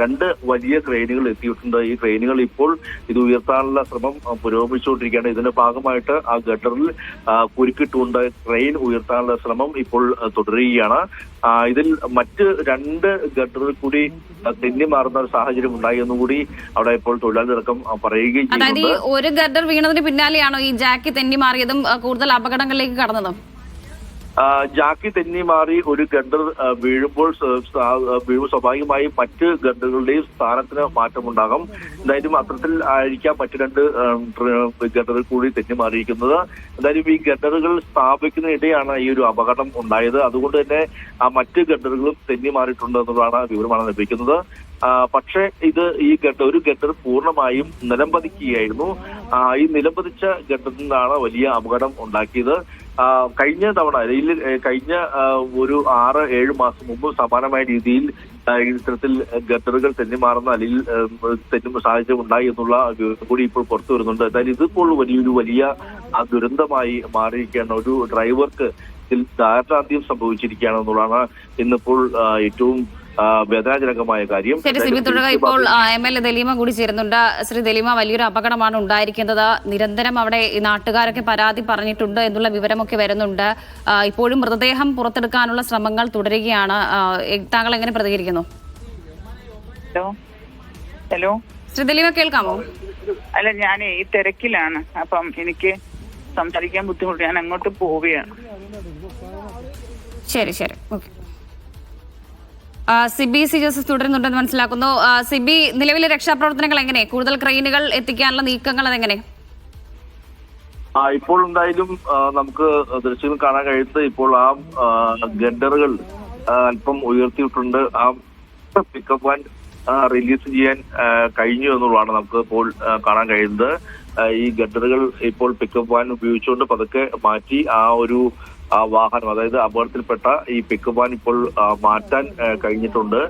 രണ്ട് വലിയ ക്രെയിനുകൾ എത്തിയിട്ടുണ്ട്. ഈ ക്രെയിനുകൾ ഇപ്പോൾ ഇത് ഉയർത്താനുള്ള ശ്രമം പുരോഗമിച്ചുകൊണ്ടിരിക്കുകയാണ്. ഇതിന്റെ ഭാഗമായിട്ട് ആ ഗട്ടറിൽ കുരുക്കിട്ടുകൊണ്ട് ക്രെയിൻ ഉയർത്താനുള്ള ശ്രമം ഇപ്പോൾ തുടരുകയാണ്. ഇതിൽ മറ്റ് രണ്ട് ഗട്ടറിൽ കൂടി തെന്നി മാറുന്ന ഒരു സാഹചര്യം ഉണ്ടായി എന്നും കൂടി അവിടെ ഇപ്പോൾ തൊഴിലാളികളടക്കം പറയുകയും അതായത് ഈ ഒരു ഗട്ടർ വീണതിന് പിന്നാലെയാണോ ഈ ജാക്കി തെന്നി മാറിയതും കൂടുതൽ അപകടങ്ങളിലേക്ക് കടന്നതും? ജാക്കി തെന്നി മാറി ഒരു ഗണ്ടർ വീഴുമ്പോൾ വീഴുമ്പോൾ സ്വാഭാവികമായും മറ്റ് ഗണ്ടറുകളുടെയും സ്ഥാനത്തിന് മാറ്റമുണ്ടാകും. എന്തായാലും അത്തരത്തിൽ ആയിരിക്കാം മറ്റു രണ്ട് ഗഡറുകൾ കൂടി തെന്നി മാറിയിരിക്കുന്നത്. എന്തായാലും ഈ ഗണ്ടറുകൾ സ്ഥാപിക്കുന്നതിനിടെയാണ് ഈ ഒരു അപകടം ഉണ്ടായത്. അതുകൊണ്ട് തന്നെ ആ മറ്റ് ഗണ്ടറുകളും തെന്നി മാറിയിട്ടുണ്ട് എന്നുള്ളതാണ് വിവരമാണ് ലഭിക്കുന്നത്. പക്ഷേ ഇത് ഈ ഗട്ട ഒരു ഗട്ടർ പൂർണമായും നിലംപതിക്കുകയായിരുന്നു. ഈ നിലംപതിച്ച ഗഡറിൽ നിന്നാണ് വലിയ അപകടം ഉണ്ടാക്കിയത്. കഴിഞ്ഞ തവണ അല്ലെങ്കിൽ കഴിഞ്ഞ ഒരു ആറ് ഏഴ് മാസം മുമ്പ് സമാനമായ രീതിയിൽ ഇത്തരത്തിൽ ഗട്ടറുകൾ തെന്നിമാറുന്ന അല്ലെങ്കിൽ ഏ, തെന്നും സാഹചര്യം ഉണ്ടായി എന്നുള്ള കൂടി ഇപ്പോൾ പുറത്തു വരുന്നുണ്ട്. എന്തായാലും ഇതിപ്പോൾ വലിയൊരു വലിയ ദുരന്തമായി മാറിയിരിക്കുകയാണ്. ഒരു ഡ്രൈവർക്ക് ഇതിൽ ദാരുണാന്ത്യം സംഭവിച്ചിരിക്കുകയാണ് എന്നുള്ളതാണ് ഇന്നിപ്പോൾ ഏറ്റവും വേദനാജനകമായ കാര്യം. ശരി സിബി തുടക ഇപ്പോൾ എം എൽ എ ദലീമ കൂടി ചേരുന്നുണ്ട്. ശ്രീ ദലീമ വലിയൊരു അപകടമാണ് ഉണ്ടായിരിക്കുന്നത്. നിരന്തരം അവിടെ ഈ നാട്ടുകാരൊക്കെ പരാതി പറഞ്ഞിട്ടുണ്ട് എന്നുള്ള വിവരമൊക്കെ വരുന്നുണ്ട്. ഇപ്പോഴും മൃതദേഹം പുറത്തെടുക്കാനുള്ള ശ്രമങ്ങൾ തുടരുകയാണ്. താങ്കൾ എങ്ങനെ പ്രതികരിക്കുന്നു? ഹലോ? ഹലോ? ശ്രീ ദലീമ കേൾക്കാമോ? അല്ല ഞാൻ ഈ തിരക്കിലാണ്. അപ്പം എനിക്ക് സംസാരിക്കാൻ ബുദ്ധിമുട്ട്. ഞാൻ അങ്ങോട്ട് പോവുകയാണ്. ശരി ശരി. ഓക്കെ. സിബി സി ജോസഫ് തുടരുന്നുണ്ടെന്ന് മനസ്സിലാക്കുന്നു. സിബി നിലവിലെ രക്ഷാപ്രവർത്തനങ്ങൾ എങ്ങനെ? കൂടുതൽ ക്രെയിനുകൾ എത്തിക്കാനുള്ള നീക്കങ്ങൾ അതെങ്ങനെ? ആ ഇപ്പോൾ എന്തായാലും നമുക്ക് ദൃശ്യങ്ങൾ കാണാൻ കഴിയുന്നത് ഇപ്പോൾ ആ ഗഡറുകൾ അല്പം ഉയർത്തിയിട്ടുണ്ട്. ആ പിക്കപ്പ് വാൻ റിലീസ് ചെയ്യാൻ കഴിഞ്ഞു എന്നുള്ളതാണ് നമുക്ക് ഇപ്പോൾ കാണാൻ കഴിയുന്നത്. ഈ ഗഡറുകൾ ഇപ്പോൾ പിക്കപ്പ് വാൻ ഉപയോഗിച്ചുകൊണ്ട് പതുക്കെ മാറ്റി ആ ഒരു ആ വാഹനം അതായത് അപകടത്തിൽപ്പെട്ട ഈ പിക്കുബാൻ ഇപ്പോൾ മാറ്റാൻ കഴിഞ്ഞിട്ടുണ്ട്.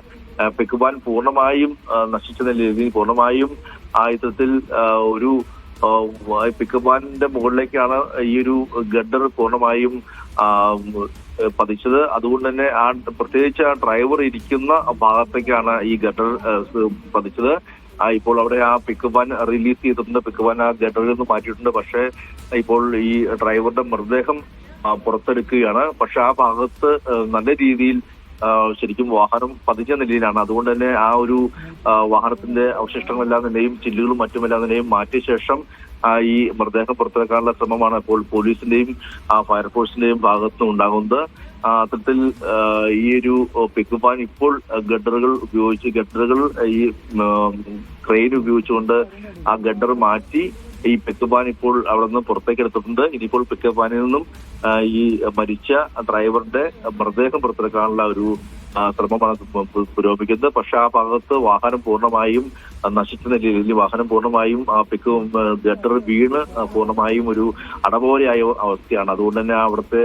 പിക്കുബാൻ പൂർണമായും നശിച്ച നിലയിൽ പൂർണമായും ആ യുദ്ധത്തിൽ ഒരു പിക്കുബാനിന്റെ മുകളിലേക്കാണ് ഈ ഒരു ഗഡർ പൂർണമായും പതിച്ചത്. അതുകൊണ്ട് തന്നെ ആ പ്രത്യേകിച്ച് ആ ഡ്രൈവർ ഇരിക്കുന്ന ഭാഗത്തേക്കാണ് ഈ ഗഡർ പതിച്ചത്. ഇപ്പോൾ അവിടെ ആ പിക്കപ്പ് വാൻ റിലീസ് ചെയ്തിട്ടുണ്ട്. വാൻ ആ ഗഡറിൽ നിന്ന് മാറ്റിയിട്ടുണ്ട്. പക്ഷേ ഇപ്പോൾ ഈ ഡ്രൈവറുടെ മൃതദേഹം പുറത്തെടുക്കുകയാണ്. പക്ഷെ ആ ഭാഗത്ത് നല്ല രീതിയിൽ ശരിക്കും വാഹനം പതിച്ച നിലയിലാണ്. അതുകൊണ്ട് തന്നെ ആ ഒരു വാഹനത്തിന്റെ അവശിഷ്ടങ്ങളെല്ലാം തന്നെയും ചില്ലുകളും മറ്റുമെല്ലാം തന്നെയും മാറ്റിയ ശേഷം ഈ മൃതദേഹം പുറത്തിറക്കാനുള്ള ശ്രമമാണ് ഇപ്പോൾ പോലീസിന്റെയും ഫയർഫോഴ്സിന്റെയും ഭാഗത്തുനിന്ന് ഉണ്ടാകുന്നത്. അത്തരത്തിൽ ഈ ഒരു പിക്കപ്പ് വാൻ ഇപ്പോൾ ഗഡറുകൾ ഉപയോഗിച്ച് ഗഡറുകൾ ഈ ക്രെയിൻ ഉപയോഗിച്ചുകൊണ്ട് ആ ഗഡർ മാറ്റി ഈ പിക്കപ്പ് വാൻ ഇപ്പോൾ അവിടെ നിന്ന് പുറത്തേക്ക് എടുത്തിട്ടുണ്ട്. ഇനിയിപ്പോൾ പിക്കപ്പ് വാനിൽ നിന്നും ഈ മരിച്ച ഡ്രൈവറുടെ മൃതദേഹം പുറത്തെടുക്കാനുള്ള ഒരു ശ്രമമാണ് പുരോഗമിക്കുന്നത്. പക്ഷെ ആ ഭാഗത്ത് വാഹനം പൂർണമായും നശിച്ച നിലയിൽ വാഹനം പൂർണമായും ആ പിക്ക് ഗട്ടർ വീണ് പൂർണമായും ഒരു അടപോലെയായ അവസ്ഥയാണ്. അതുകൊണ്ട് തന്നെ അവിടുത്തെ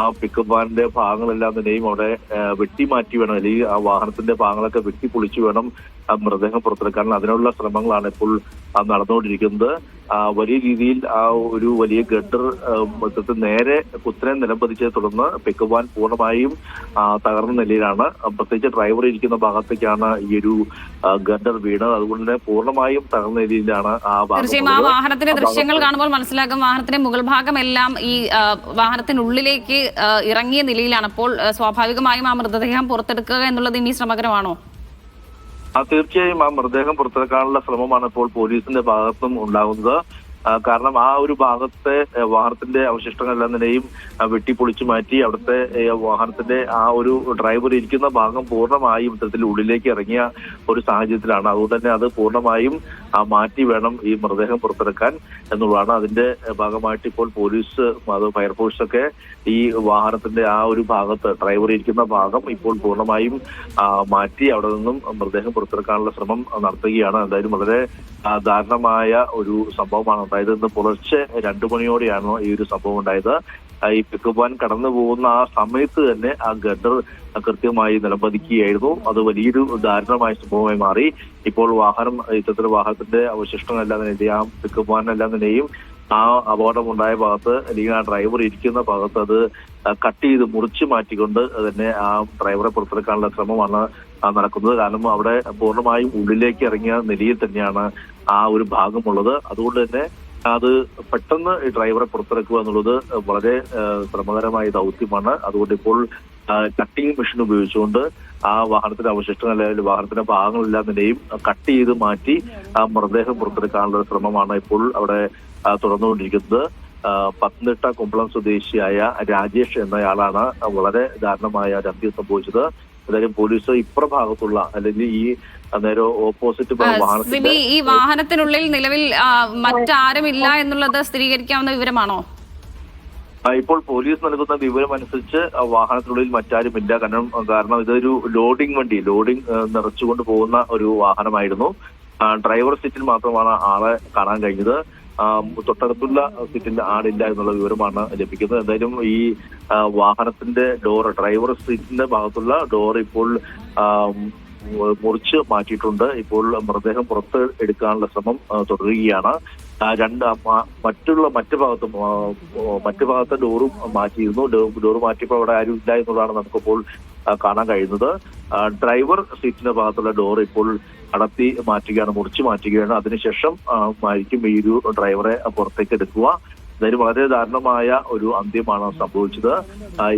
ആ പിക്കപ്പ് വാനിന്റെ ഭാഗങ്ങളെല്ലാം തന്നെയും അവിടെ വെട്ടി വെട്ടിമാറ്റി വേണം. അല്ലെങ്കിൽ ആ വാഹനത്തിന്റെ ഭാഗങ്ങളൊക്കെ വെട്ടി പൊളിച്ചു വേണം മൃതദേഹം പുറത്തെടുക്കാനുള്ള അതിനുള്ള ശ്രമങ്ങളാണ് ഇപ്പോൾ നടന്നുകൊണ്ടിരിക്കുന്നത്. വലിയ രീതിയിൽ ആ ഒരു വലിയ ഗഡർ മൊത്തത്തിൽ നേരെ കുത്തനെ നിലംപതിച്ചതിനെ തുടർന്ന് പിക്കുവാൻ വാൻ പൂർണമായും തകർന്ന നിലയിലാണ്. പ്രത്യേകിച്ച് ഡ്രൈവർ ഇരിക്കുന്ന ഭാഗത്തേക്കാണ് ഈ ഒരു ഗഡർ വീണത്. അതുകൊണ്ട് തന്നെ പൂർണമായും തകർന്ന നിലയിലാണ് ആ തീർച്ചയായും ആ വാഹനത്തിന്റെ ദൃശ്യങ്ങൾ കാണുമ്പോൾ മനസ്സിലാക്കും വാഹനത്തിന്റെ മുകൾ ഭാഗമെല്ലാം ഈ വാഹനത്തിനുള്ളിലേക്ക് ഇറങ്ങിയ നിലയിലാണ്. അപ്പോൾ സ്വാഭാവികമായും ആ മൃതദേഹം പുറത്തെടുക്കുക എന്നുള്ളത് ഇനി ശ്രമകരമാണോ? ആ തീർച്ചയായും ആ മൃതദേഹം പുറത്തിറക്കാനുള്ള ശ്രമമാണ് ഇപ്പോൾ പോലീസിന്റെ ഭാഗത്തും ഉണ്ടാകുന്നത്. കാരണം ആ ഒരു ഭാഗത്തെ വാഹനത്തിന്റെ അവശിഷ്ടങ്ങളെല്ലാം തന്നെയും വെട്ടിപ്പൊളിച്ചു മാറ്റി അവിടുത്തെ വാഹനത്തിന്റെ ആ ഒരു ഡ്രൈവർ ഇരിക്കുന്ന ഭാഗം പൂർണമായും ഇത്തരത്തിൽ ഉള്ളിലേക്ക് ഇറങ്ങിയ ഒരു സാഹചര്യത്തിലാണ്. അതുകൊണ്ട് തന്നെ അത് പൂർണമായും മാറ്റി വേണം ഈ മൃതദേഹം പുറത്തെടുക്കാൻ എന്നുള്ളതാണ് അതിന്റെ ഭാഗമായിട്ട് ഇപ്പോൾ പോലീസ് അത് ഫയർഫോഴ്സൊക്കെ ഈ വാഹനത്തിന്റെ ആ ഒരു ഭാഗത്ത് ഡ്രൈവർ ഇരിക്കുന്ന ഭാഗം ഇപ്പോൾ പൂർണമായും മാറ്റി അവിടെ നിന്നും മൃതദേഹം പുറത്തെടുക്കാനുള്ള ശ്രമം നടത്തുകയാണ്. എന്തായാലും വളരെ ദാരുണമായ ഒരു സംഭവമാണ് ഉണ്ടായത് ഇന്ന് പുലർച്ചെ രണ്ടു മണിയോടെയാണ് ഈ ഒരു സംഭവം ഉണ്ടായത്. ഈ പിക്കുപാൻ വാൻ കടന്നു പോകുന്ന ആ സമയത്ത് തന്നെ ആ ഗഡർ കൃത്യമായി നിലംപതിക്കുകയായിരുന്നു. അത് വലിയൊരു ദാരുണമായ സംഭവമായി മാറി. ഇപ്പോൾ വാഹനം ഇത്തരത്തിൽ വാഹനത്തിന്റെ അവശിഷ്ടങ്ങളെല്ലാം തന്നെ ആ പിക്കപ്പ് വാനെല്ലാം തന്നെയും ആ അപകടമുണ്ടായ ഭാഗത്ത് അല്ലെങ്കിൽ ആ ഡ്രൈവർ ഇരിക്കുന്ന ഭാഗത്ത് അത് കട്ട് ചെയ്ത് മുറിച്ചു മാറ്റിക്കൊണ്ട് തന്നെ ആ ഡ്രൈവറെ പുറത്തെടുക്കാനുള്ള ശ്രമമാണ് നടക്കുന്നത്. കാരണം അവിടെ പൂർണമായും ഉള്ളിലേക്ക് ഇറങ്ങിയ നിലയിൽ തന്നെയാണ് ആ ഒരു ഭാഗമുള്ളത്. അതുകൊണ്ട് തന്നെ അത് പെട്ടെന്ന് ഡ്രൈവറെ പുറത്തിറക്കുക എന്നുള്ളത് വളരെ ശ്രമകരമായ ദൗത്യമാണ്. അതുകൊണ്ട് ഇപ്പോൾ കട്ടിംഗ് മെഷീൻ ഉപയോഗിച്ചുകൊണ്ട് ആ വാഹനത്തിന്റെ അവശിഷ്ടങ്ങൾ അല്ലെങ്കിൽ വാഹനത്തിന്റെ ഭാഗങ്ങളെല്ലാം തന്നെയും കട്ട് ചെയ്ത് മാറ്റി ആ മൃതദേഹം പുറത്തെടുക്കാനുള്ള ശ്രമമാണ് ഇപ്പോൾ അവിടെ തുടർന്നുകൊണ്ടിരിക്കുന്നത്. പത്തനംതിട്ട കുമ്പളം സ്വദേശിയായ രാജേഷ് എന്നയാളാണ് വളരെ ദാരുണമായ ഒരു അന്ത്യം സംഭവിച്ചത്. എന്തായാലും പോലീസ് ഇപ്രഭാഗത്തുള്ള അല്ലെങ്കിൽ ഈ നേരെ ഓപ്പോസിറ്റ് ഈ വാഹനത്തിനുള്ളിൽ നിലവിൽ മറ്റാരും മറ്റാരുമില്ല എന്നുള്ളത് സ്ഥിരീകരിക്കാവുന്ന വിവരമാണോ? ഇപ്പോൾ പോലീസ് നൽകുന്ന വിവരം അനുസരിച്ച് വാഹനത്തിനുള്ളിൽ മറ്റാരുമില്ല. കാരണം കാരണം ഇതൊരു ലോഡിംഗ് വണ്ടി ലോഡിംഗ് നിറച്ചുകൊണ്ട് പോകുന്ന ഒരു വാഹനമായിരുന്നു. ഡ്രൈവർ സീറ്റിൽ മാത്രമാണ് ആളെ കാണാൻ കഴിഞ്ഞത്. തൊട്ടടുത്തുള്ള സീറ്റിൽ ആളില്ല എന്നുള്ള വിവരമാണ് ലഭിക്കുന്നത്. എന്തായാലും ഈ വാഹനത്തിന്റെ ഡോർ ഡ്രൈവർ സീറ്റിന്റെ ഭാഗത്തുള്ള ഡോർ ഇപ്പോൾ മുറിച്ച് മാറ്റിയിട്ടുണ്ട്. ഇപ്പോൾ മൃതദേഹം പുറത്ത് എടുക്കാനുള്ള ശ്രമം തുടരുകയാണ്. രണ്ട് മറ്റുള്ള മറ്റു ഭാഗത്തും മറ്റു ഭാഗത്തെ ഡോറും മാറ്റിയിരുന്നു. ഡോറ് മാറ്റിയപ്പോൾ അവിടെ ആരും ഇല്ല എന്നുള്ളതാണ് നമുക്കിപ്പോൾ കാണാൻ കഴിയുന്നത്. ഡ്രൈവർ സീറ്റിന്റെ ഭാഗത്തുള്ള ഡോർ ഇപ്പോൾ അടത്തി മാറ്റുകയാണ് മുറിച്ച് മാറ്റുകയാണ്. അതിനുശേഷം ആയിരിക്കും ഈ ഒരു ഡ്രൈവറെ പുറത്തേക്ക് എടുക്കുക. എന്തായാലും വളരെ ദാരുണമായ ഒരു അന്ത്യമാണ് സംഭവിച്ചത്.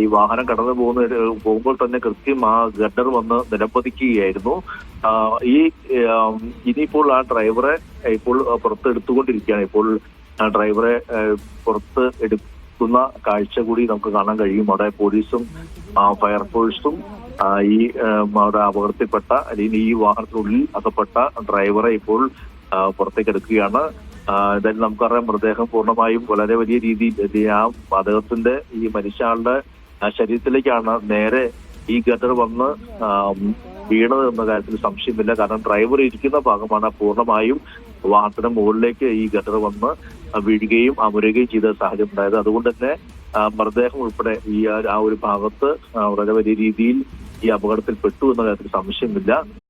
ഈ വാഹനം കടന്നു പോകുന്ന പോകുമ്പോൾ തന്നെ കൃത്യം ആ ഗഡർ വന്ന് നിലംപതിക്കുകയായിരുന്നു. ഈ ഇനിയിപ്പോൾ ആ ഡ്രൈവറെ ഇപ്പോൾ പുറത്തെടുത്തുകൊണ്ടിരിക്കുകയാണ് ഇപ്പോൾ ആ ഡ്രൈവറെ പുറത്ത് എടുക്കുന്ന കാഴ്ച കൂടി നമുക്ക് കാണാൻ കഴിയും. അവിടെ പോലീസും ഫയർഫോഴ്സും ഈ അവിടെ അപകടത്തിൽപ്പെട്ട അല്ലെങ്കിൽ ഈ വാഹനത്തിനുള്ളിൽ അകപ്പെട്ട ഡ്രൈവറെ ഇപ്പോൾ പുറത്തേക്ക് എടുക്കുകയാണ്. എന്തായാലും നമുക്കറിയാം മൃതദേഹം പൂർണമായും വളരെ വലിയ രീതിയിൽ ആ വാതകത്തിന്റെ ഈ മനുഷ്യാളുടെ ശരീരത്തിലേക്കാണ് നേരെ ഈ ഗട്ടർ വന്ന് വീണത് എന്ന കാര്യത്തിൽ സംശയമില്ല. കാരണം ഡ്രൈവർ ഇരിക്കുന്ന ഭാഗമാണ് പൂർണമായും വാഹനത്തിന് മുകളിലേക്ക് ഈ ഗട്ടർ വന്ന് വീഴുകയും അമരുകയും ചെയ്ത സാഹചര്യം ഉണ്ടായത്. അതുകൊണ്ട് തന്നെ മൃതദേഹം ഉൾപ്പെടെ ഈ ആ- ഒരു ഭാഗത്ത് വളരെ വലിയ രീതിയിൽ ഈ അപകടത്തിൽ പെട്ടു എന്ന കാര്യത്തിൽ സംശയമില്ല.